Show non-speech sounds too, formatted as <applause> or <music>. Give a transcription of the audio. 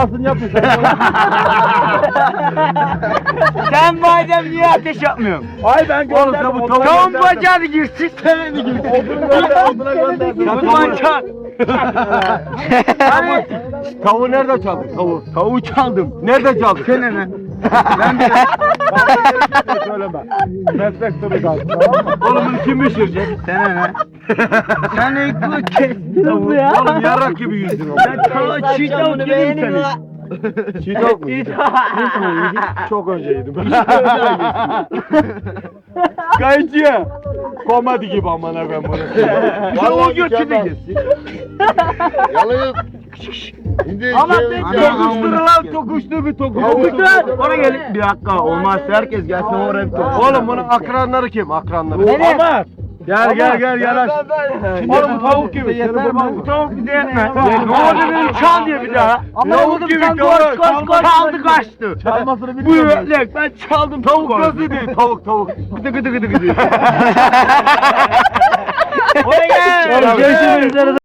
Aslında yapmış. <laughs> Sen madem niye ateş yapmıyorsun? Ay ben gönderdim. Oğlum oduna tavuğun gönderdim. bacağı girsin. Odunu gönder, oduna gönderdim. Çal. Hani Tavuğu nerede çaldın? Tavuğu. tavuğu çaldım. Nerede çaldın? Sen ne? Ben de söyleme. Meslek sırrı kalsın tamam mı? Oğlum bunu kim pişirecek? Sen ne? Sen ne ilk kestin tavuğu ya? Oğlum yarrak gibi yüzdün oğlum. Ben tavuğu çiğ tavuk yedim seni. Çiğ tavuk mu yedin? Çok önce yedim. <laughs> Kayıcı. Komedi gibi aman ben bunu. Tavuğu götürdün. Yalayıp. Şimdi Ama şey- tek Ana- tokuştur lan tokuştur bir tokuştur. Oraya gelin. Bir dakika olmaz herkes gelsin oraya bir tokuştur. Oğlum bunun akranları kim? Akranları. Ama Gel gel gel yanaş. Oğlum tavuk gibi. Yeter bu tavuk bize yetmez. Ne oldu benim çal diye bir daha. Tavuk gibi koş koş, koş çaldı kaçtı. Çalmasını Bu bilmiyorum. öğlek ben çaldım Tavuk nasıl değil? Tavuk tavuk. Gıdı gıdı gıdı gıdı. <laughs> Oraya gel. Görüşürüz.